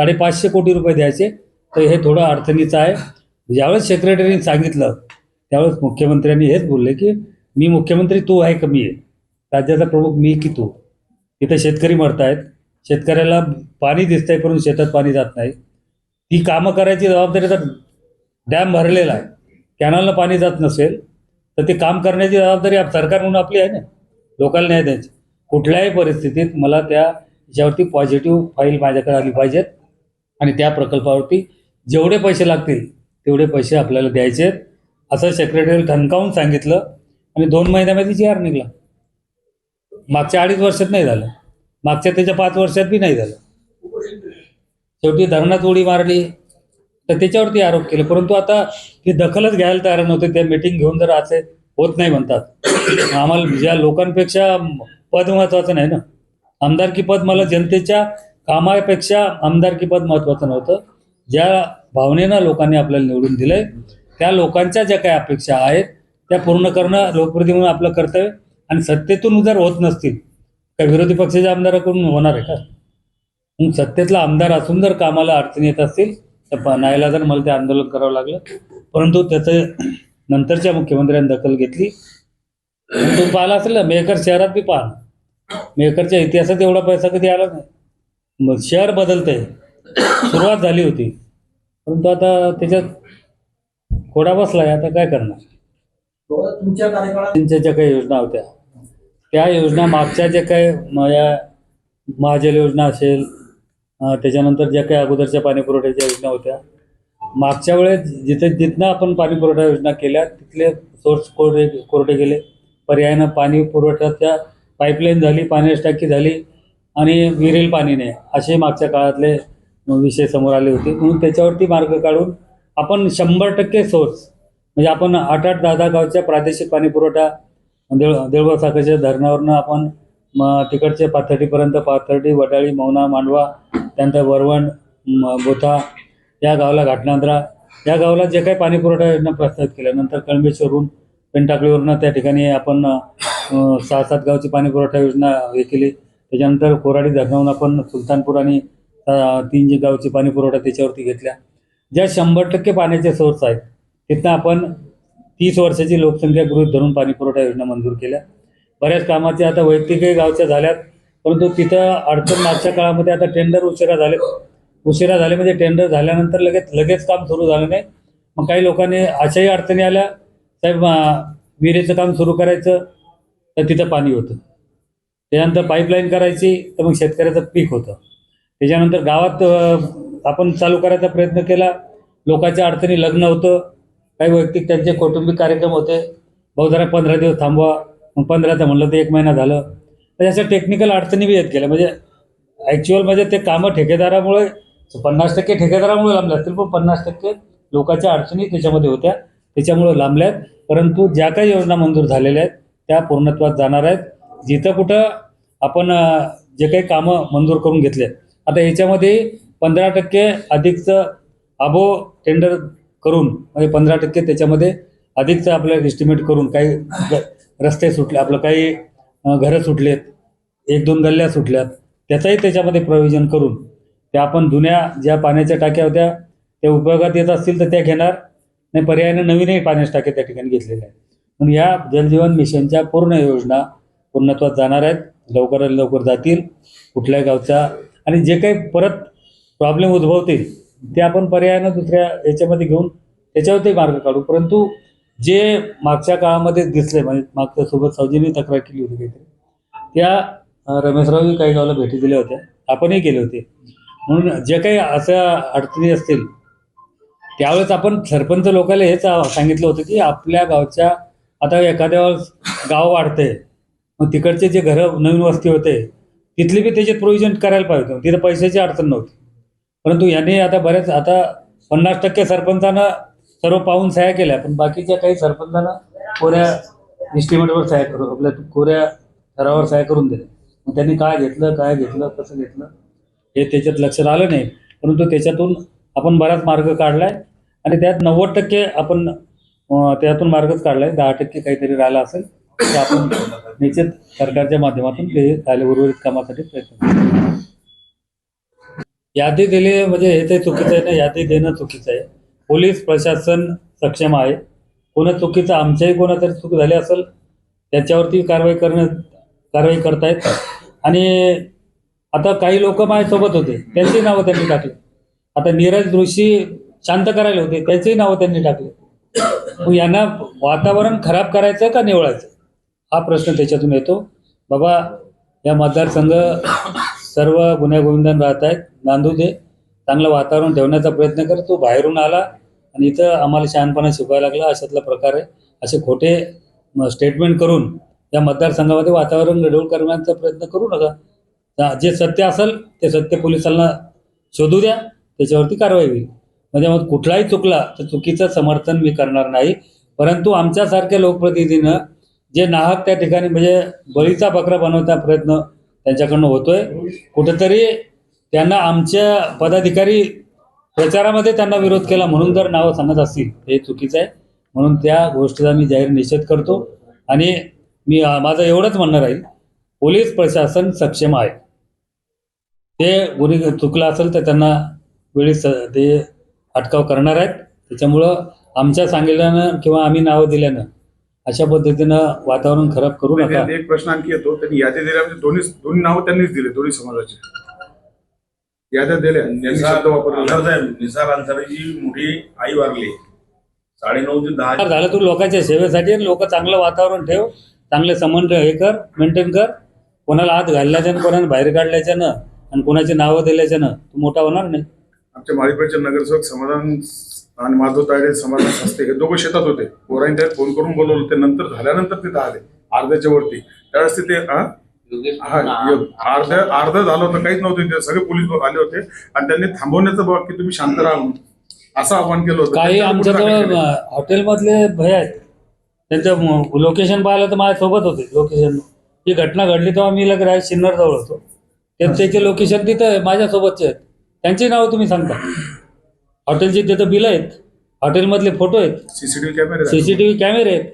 साडेपाचशे कोटी रुपये द्यायचे. तर हे थोडं अडचणीचं आहे. ज्यावेळेस सेक्रेटरीने सांगितलं त्यावेळेस मुख्यमंत्र्यांनी हेच बोलले की मी मुख्यमंत्री तू आहे कमी आहे? राज्याचा प्रमुख मी की तू? इथं शेतकरी मरतायत. शेतकऱ्याला पाणी दिसतंय परंतु शेतात पाणी जात नाही. ती कामं करायची जबाबदारी तर डॅम भरलेला आहे. कॅनलनं पाणी जात नसेल तर ते काम करण्याची जबाबदारी सरकार म्हणून आपली आहे ना? लोकांना न्याय द्यायची. कुठल्याही परिस्थितीत मला त्या याच्यावरती पॉझिटिव्ह फाईल माझ्याकडे आली पाहिजेत. आणि त्या प्रकल्पावरती जेवढे पैसे लागतील तेवढे पैसे आपल्याला द्यायचे आहेत. असं सेक्रेटरी ठणकावून सांगितलं आणि दोन महिन्यामध्ये जी आर निघला. मागच्या अडीच वर्षात नाही झालं. मागच्या त्याच्या पाच वर्षात बी नाही झालं. शेवटी धरणात उडी मारली. तर त्याच्यावरती आरोप केले. परंतु आता ती दखलच घ्यायला तयार नव्हते. त्या मीटिंग घेऊन जर असे होत नाही म्हणतात आम्हाला ज्या लोकांपेक्षा पद महत्वाचं नाही ना? आमदारकी पद मला जनतेच्या कामापेक्षा आमदारकी पद महत्वाचं नव्हतं. ज्या भावनेनं लोकांनी आपल्याला निवडून दिलंय त्या लोकांच्या ज्या काही अपेक्षा आहेत त्या पूर्ण करणं लोकप्रतिनिधी म्हणून आपलं कर्तव्य आणि सत्तेतून जर होत नसतील का विरोधी पक्षाच्या आमदाराकडून होणार आहे का? मग सत्तेतला आमदार असून जर कामाला अडचणी येत असतील तर प- जर मला ते आंदोलन करावं लागलं. परंतु त्याचं नंतरच्या मुख्यमंत्र्यांनी दखल घेतली. तो पाहिला असेल ना मेहकर शहरात बी पाहा मेहकरच्या इतिहासात एवढा पैसा कधी आला नाही. मग शहर बदलतंय. सुरुवात झाली होती. परंतु आता त्याच्यात खोडा बसलाय आता काय करणार? तुमच्या कार्यकाळात त्यांच्या ज्या काही योजना होत्या त्या योजना मागच्या ज्या काही माझ्या या महाजल योजना असेल त्याच्यानंतर ज्या काही अगोदरच्या पाणी पुरवठ्याच्या योजना होत्या मागच्या वेळेस जिथे जिथनं आपण पाणी पुरवठा योजना केल्या तिथले सोर्स कोरडे कोरडे गेले. पर्यायानं पाणी पुरवठ्याच्या पाईपलाईन झाली पाण्याची टाकी झाली आणि विहिरील पाणी असे मागच्या काळातले विषय समोर आले होते. म्हणून त्याच्यावरती मार्ग काढून आपण शंभर टक्के सोर्स म्हणजे आपण आठ आठ दहा दहा गावच्या प्रादेशिक पाणी पुरवठा देळ देळगाव साखरच्या धरणावरनं आपण म तिकडचे पाथर्डीपर्यंत पाथर्डी वडाळी मौना मांडवा त्यानंतर वरवण म- बोथा या गावाला घाटनांद्रा या गावाला जे काही पाणी पुरवठा योजना प्रस्तावित केल्या नंतर कळंबेश्वरून पेनटाकळीवरून त्या ठिकाणी आपण सहा सात गावची पाणी पुरवठा योजना हे केली. त्याच्यानंतर कोराडी धरणावरून आपण सुलतानपूर आणि तीन जे गावचे पाणी पुरवठा त्याच्यावरती घेतल्या. ज्या शंभर टक्के पाण्याचे सोर्स आहेत तिथनं आपण तीस वर्षाची लोकसंख्या गृहीत धरून पाणी पुरवठा योजना मंजूर केल्या. बऱ्याच कामाच्या आता वैयक्तिकही गावच्या झाल्यात परंतु तिथं अडचण मागच्या काळामध्ये आता टेंडर उशिरा झाले. उशिरा झाले म्हणजे टेंडर झाल्यानंतर लगेच लगेच काम सुरू झालं नाही. मग काही लोकांनी अशाही अडचणी आल्या साहेब विहिरीचं काम सुरू करायचं तर तिथं पाणी होतं. त्याच्यानंतर पाईपलाईन करायची तर मग शेतकऱ्याचं पीक होतं. त्याच्यानंतर गावात आपण चालू करायचा प्रयत्न केला. लोकांच्या अडचणी लग्न होतं. काही वैयक्तिक त्यांचे कौटुंबिक कार्यक्रम होते. भाऊ जरा पंधरा दिवस थांबवा. मग पंधराचं म्हणलं तर एक महिना झालं. तर अशा टेक्निकल अडचणी बी येत गेल्या. म्हणजे ॲक्च्युअल म्हणजे ते कामं ठेकेदारामुळे पन्नास टक्के ठेकेदारामुळे लांबले असतील पण पन्नास टक्के लोकांच्या अडचणी त्याच्यामध्ये होत्या. त्याच्यामुळे लांबल्या आहेत परंतु ज्या काही योजना मंजूर झालेल्या आहेत त्या पूर्णत्वात जाणार आहेत. जिथं कुठं आपण जे काही कामं मंजूर करून घेतले. आता ह्याच्यामध्ये पंधरा टक्के अधिकचं अबो टेंडर करून म्हणजे पंधरा टक्के त्याच्यामध्ये अधिकचं आपल्याला एस्टिमेट करून काही ग- रस्ते सुटले आपलं काही घरं सुटलेत एक दोन गल्ल्या सुटल्यात त्याचाही त्याच्यामध्ये प्रोव्हिजन करून त्या आपण जुन्या ज्या पाण्याच्या टाक्या होत्या त्या उपयोगात येत असतील तर त्या घेणार नाही पर्यायाने नवीनही पाण्याच्या टाक्या त्या ठिकाणी घेतलेल्या आहेत. म्हणून या जलजीवन मिशनच्या पूर्ण योजना पूर्णत्वात जाणार आहेत. लवकरात लवकर जातील. कुठल्या गावचा आणि जे काही परत प्रॉब्लेम उद्भवतील ते आपण पर्यायानं दुसऱ्या याच्यामध्ये घेऊन त्याच्यावरती मार्ग काढू. परंतु जे मागच्या काळामध्ये दिसले म्हणजे मागच्या सोबत सौजन्य तक्रार केली होती काहीतरी त्या अं, रमेशरावही काही गावाला भेटी दिल्या होत्या. आपणही केले होते. म्हणून जे काही अशा अडचणी असतील त्यावेळेस आपण सरपंच लोकांना हेच सांगितलं होतं की आपल्या गावच्या आता एखाद्या वेळेस गाव वाढतंय मग तिकडचे जे घरं नवीन वस्ती होते तिथली बी त्याचे प्रोव्हिजन करायला पाहिजे होतं. तिथं पैशाची अडचण नव्हती. परंतु यांनी आता बऱ्याच आता पन्नास टक्के सरपंचानं सर्व पाहून सह्या केल्या पण बाकीच्या काही सरपंचानं कोऱ्या इस्टिमेटवर सह्या करू आपल्या कोऱ्या ठरावावर सह्या करून दिल्या. मग त्यांनी काय घेतलं काय घेतलं कसं घेतलं हे त्याच्यात लक्षात आलं नाही. परंतु त्याच्यातून आपण बराच मार्ग काढलाय आणि त्यात नव्वद टक्के आपण त्यातून मार्गच काढलाय. दहा टक्के काहीतरी राहिला असेल. ते आपण निश्चित सरकारच्या माध्यमातून ते झाले उर्वरित कामासाठी प्रयत्न करू यादी दिली म्हणजे हे ते चुकीचं आहे ना यादी देणं चुकीचं आहे. पोलीस प्रशासन सक्षम आहे. कोणा चुकीचं आमच्याही कोणातरी चूक झाली असेल त्याच्यावरती कारवाई करणं कारवाई करतायत. आणि आता काही लोक माझ्यासोबत होते त्यांची नावं त्यांनी टाकली. आता नीरज जोशी शांत करायला होते त्याचेही नावं त्यांनी टाकले. मग यांना वातावरण खराब करायचं का निवळायचं? हा प्रश्न त्याच्यातून येतो. बाबा या मतदारसंघ सर्व गुन्ह्यागोविंदान राहत आहेत. नांदू दे. चांगलं वातावरण ठेवण्याचा प्रयत्न कर. तो बाहेरून आला आणि इथं आम्हाला शहाणपणा शिकवायला लागला. अशातला प्रकार आहे. असे खोटे स्टेटमेंट करून या मतदारसंघामध्ये वातावरण गडबड करण्याचा प्रयत्न करू नका. जे सत्य असेल ते सत्य पोलिसांना शोधू द्या. त्याच्यावरती कारवाई होईल. म्हणजे मग कुठलाही चुकला तर चुकीचं समर्थन मी करणार नाही. परंतु आमच्यासारख्या लोकप्रतिनिधीनं जे नाहक त्या ठिकाणी म्हणजे बळीचा बकरा बनवता प्रयत्न त्यांच्याकडनं होतोय. कुठंतरी त्यांना आमच्या पदाधिकारी प्रचारामध्ये त्यांना विरोध केला म्हणून जर नावं सांगत असतील. हे चुकीचं आहे. म्हणून त्या गोष्टीचा मी जाहीर निषेध करतो. आणि मी माझं एवढंच म्हणणं राहील पोलीस प्रशासन सक्षम आहे. ते गुन्हे चुकलं असेल तर त्यांना वेळीच ते अटकाव करणार आहेत. त्याच्यामुळं आमच्या सांगितल्यानं किंवा आम्ही नावं दिल्यानं अशा पद्धतीनं वातावरण खराब करू नका. एक प्रश्न आणखी येतो. त्यांनी याद्या दिल्या म्हणजे दोन्ही दोन्ही नावं त्यांनीच दिले दोन्ही समाजाचे. याद्या दिल्या. निसार अन्सारीची मोठी आई वारली. साडेनऊ ते दहा झालं तू लोकांच्या सेवेसाठी आणि लोक चांगलं वातावरण ठेव चांगले संबंध हे कर मेंटेन कर. कोणाला आत घालल्याच्यानं कोणाला बाहेर काढल्याच्यानं आणि कोणाची नावं दिल्याच्यानं तू मोठा होणार नाही. आमच्या माळीपेठचे नगरसेवक समाधान आणि माधव तायडे समाधान शास्त्री हे दोघं शेतात होते. पोरांनी त्यात फोन करून बोलवलं ते नंतर झाल्यानंतर तिथं आले अर्ध्याच्या वरती. त्यावेळेस तिथे हा? हा, य- अर्ध्या अर्ध झालं होतं काहीच नव्हतं तिथे सगळे पोलीस आले होते. आणि त्यांनी थांबवण्याचं बघ की तुम्ही शांत राहा म्हणून. असं आव्हान केलं होतं. काही आमच्याजवळ? अं, हॉटेलमधले भय आहेत. त्यांचं लोकेशन पाहिलं तर माझ्यासोबत होते लोकेशन ही घटना घडली तेव्हा मी लगेच राय सिन्नर जवळ होतो. ते त्याचे लोकेशन तिथं आहे, माझ्यासोबतचे आहेत. त्यांची नावं तुम्ही सांगता. हॉटेलची तिथं बिलं आहेत. हॉटेलमधले फोटो आहेत. सीसीटीव्ही कॅमेरे. सीसीटीव्ही कॅमेरे आहेत.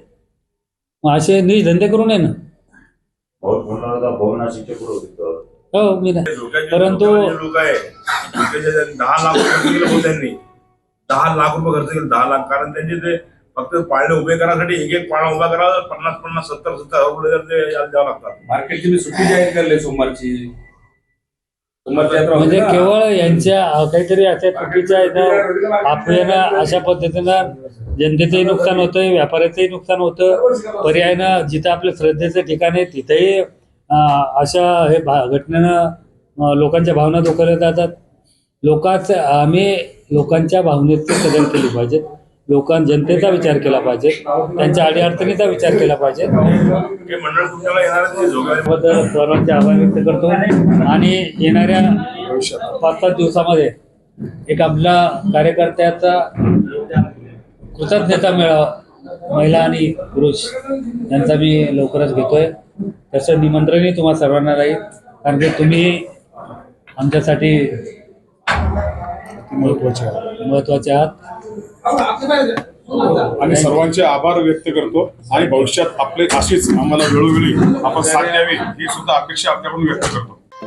मग असे नीच धंदे करू नये ना. हो मी नाही परंतु- लोक आहे. दहा लाख रुपये केले हो त्यांनी. दहा लाख रुपये खर्च केले दहा लाख. कारण त्यांचे ते फक्त पाळणे उभे करायसाठी एक एक पाळणा उभा करा पन्नास पन्नास सत्तर सत्तर हजार रुपये द्यावं लागतात. मार्केटची मी सुट्टी जाहीर करले सोमवारची. म्हणजे. केवळ यांच्या काहीतरी अशा चुकीच्या अफवेनं अशा पद्धतीनं जनतेचंही नुकसान होतंय व्यापाऱ्याचंही नुकसान होतं. पर्यायानं जिथं आपलं श्रद्धेचं ठिकाण आहे तिथेही अशा हे घटनेनं लोकांच्या भावना दुखावल्या जातात. लोकांचं आम्ही लोकांच्या भावनेची कदर केली पाहिजे. लोकां जनतेचा विचार केला पाहिजे त्यांच्या अडीअडचणीचा विचार केला पाहिजे. सर्वांचे आभार व्यक्त करतो. आणि येणाऱ्या पाच सात दिवसामध्ये एक आपला कार्यकर्त्याचा कृतज्ञता मेळावा महिला आणि पुरुष यांचा मी लवकरच घेतोय. तसं निमंत्रणही तुम्हा सर्वांना राहील. कारण की तुम्ही आमच्यासाठी महत्त्वाचे आहे. महत्त्वाचे आहात. आणि सर्वांचे आभार व्यक्त करतो आणि भविष्यात आपले अशीच आम्हाला वेळोवेळी आपण साथ द्यावी ही सुद्धा अपेक्षा आपल्याकडून व्यक्त करतो.